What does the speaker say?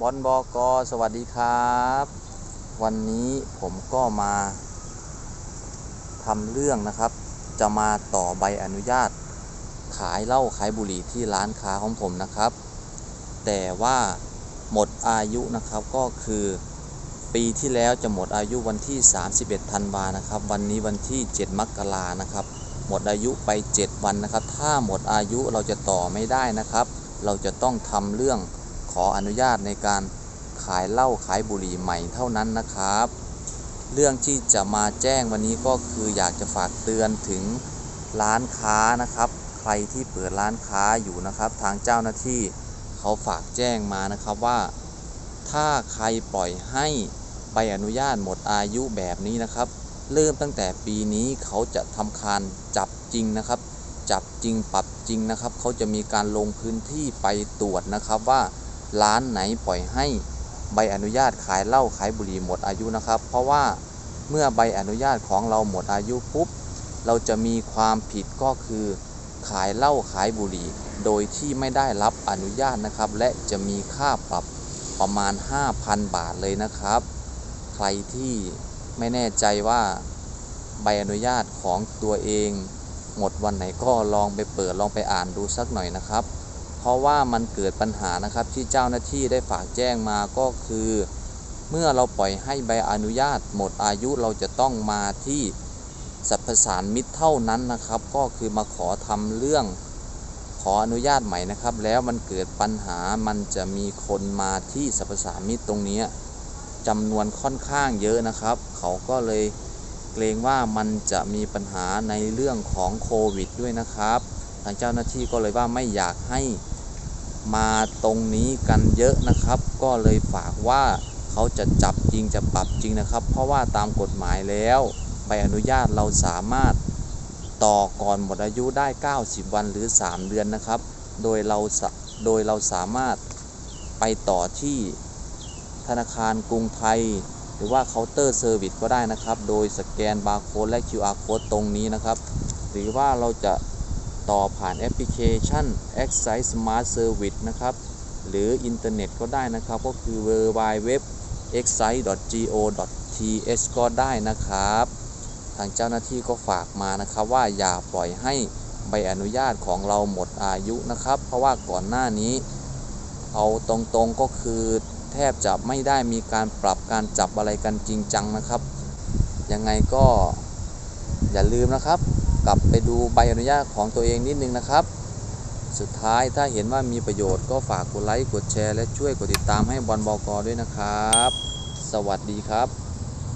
บอลบอกอสวัสดีครับ วันนี้ผมก็มาทำเรื่องนะครับ จะมาต่อใบอนุญาต ขายเหล้าขายบุหรี่ที่ร้านค้าของผมนะครับ แต่ว่าหมดอายุนะครับก็คือปีที่แล้วจะหมดอายุวันที่ 31ธันวานะครับ วันนี้วันที่ 7 มกรานะครับ หมดอายุไป 7 วันนะครับ ถ้าหมดอายุเราจะต่อไม่ได้นะครับ เราจะต้องทำเรื่อง ขออนุญาตในการขายเหล้าขายบุหรี่ใหม่เท่านั้นนะครับ เรื่องที่จะมาแจ้งวันนี้ก็คืออยากจะฝากเตือนถึงร้านค้านะครับ ใครที่เปิดร้านค้าอยู่นะครับ ทางเจ้าหน้าที่เขาฝากแจ้งมานะครับว่า ถ้าใครปล่อยให้ใบอนุญาตหมดอายุแบบนี้นะครับ เริ่มตั้งแต่ปีนี้เขาจะทำการจับจริงนะครับ จับจริงปรับจริงนะครับ เขาจะมีการลงพื้นที่ไปตรวจนะครับว่า ร้านไหนปล่อยให้ใบอนุญาตขายเหล้าขายบุหรี่หมดอายุนะครับ เพราะว่าเมื่อใบอนุญาตของเราหมดอายุปุ๊บ เราจะมีความผิดก็คือ ขายเหล้าขายบุหรี่ โดยที่ไม่ได้รับอนุญาตนะครับ และจะมีค่าปรับประมาณ 5,000 บาทเลยนะครับ ใครที่ไม่แน่ใจว่าใบอนุญาตของตัวเอง หมดวันไหนก็ลองไปเปิดลองไปอ่านดูสักหน่อยนะครับ ราะว่ามันเกิดปัญหานะครับที่เจ้าหน้าที่ได้ฝากแจ้งมาก็คือ เมื่อเราปล่อยให้ใบอนุญาต หมดอายุเราจะต้องมาที่สรรพสานมิตรเท่านั้นนะครับ ก็คือมาขอทำเรื่องขออนุญาตใหม่นะครับ แล้วมันเกิดปัญหามันจะมีคนมาที่สรรพสามิตรตรงนี้จำนวนค่อนข้างเยอะนะครับ เขาก็เลยเกรงว่ามันจะมีปัญหาในเรื่องของโควิดด้วยนะครับ ทางเจ้าหน้าที่ก็เลยว่าไม่อยากให้ มาตรงนี้กันเยอะนะครับ ก็เลยฝากว่าเขาจะจับจริงจะปรับจริงนะครับ เพราะว่าตามกฎหมายแล้วใบอนุญาตเราสามารถต่อก่อนหมดอายุได้ 90 วันหรือ 3 เดือนนะครับ โดยเราโดยเราสามารถไปต่อที่ธนาคารกรุงไทย หรือว่าเคาน์เตอร์เซอร์วิสก็ได้นะครับ โดยสแกนบาร์โค้ดและ QR code ตรงนี้นะครับ หรือว่าเราจะ ต่อผ่านแอปพลิเคชัน Excite Smart Service นะครับ หรืออินเทอร์เน็ตก็ได้นะครับ ก็คือ www excite.go.th ก็ได้นะครับ ทางเจ้าหน้าที่ก็ฝากมานะครับ ว่าอย่าปล่อยให้ใบอนุญาตของเราหมดอายุนะครับ เพราะว่าก่อนหน้านี้ เอาตรงๆก็คือแทบจะไม่ได้มีการปรับการจับอะไรกันจริงจังนะครับ ยังไงก็อย่าลืมนะครับ กลับไปดูใบอนุญาตของตัวเองนิดนึงนะครับ สุดท้ายถ้าเห็นว่ามีประโยชน์ก็ฝากกดไลค์กดแชร์และช่วยกดติดตามให้บอลบอกอด้วยนะครับ สวัสดีครับ